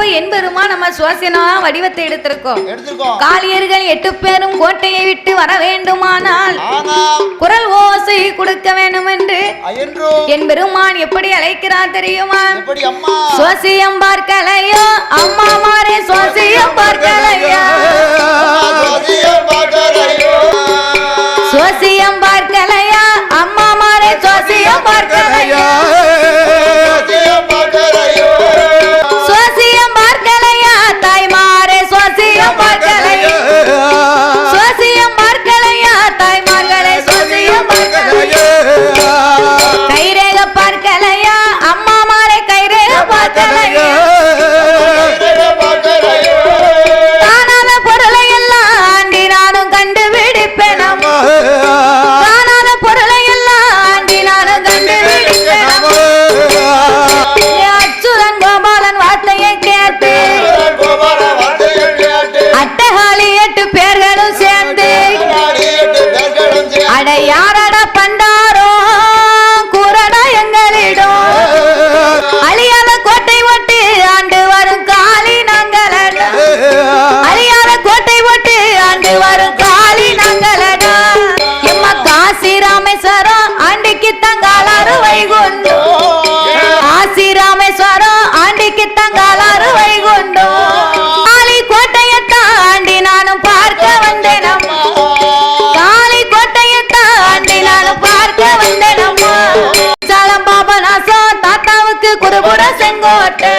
அப்ப என்பெருமா நம்ம சுவாசனா வடிவத்தை எடுத்திருக்கோம். காளியர்கள் எட்டு பேரும் கோட்டையை விட்டு வர வேண்டுமானால் குரல் ஓசை கொடுக்க வேண்டும் என்று என் பெருமான் எப்படி அழைக்கிறார் தெரியுமா? சுவசியம் பார்க்கலையோ? அம்மா மாறே சுவசியம் பார்க்கலையோ. சுவசியம் பார்க்கலையா? அம்மா மாறே சுவசியம் பார்க்கலையோ? తంగాలారు వైగుండు ఆ శ్రీరామేశ్వరం ఆండికి తంగాలారు వైగుండు కాళి కోటయத்த ஆண்டி நானும் பார்க்க வந்தேனம்மா. காளி கோட்டையத்த ஆண்டி நானும் பார்க்க வந்தேனம்மா. சாலம் பாபநாசோ தாத்தாவுக்கு குருபுர செங்கோட்டை.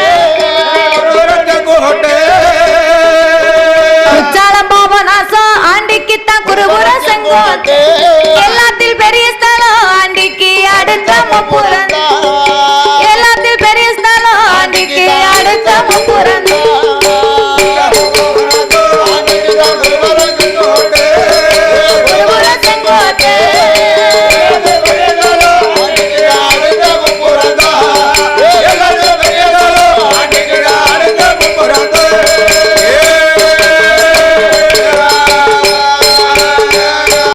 செங்கோட்டை. Vamos embora.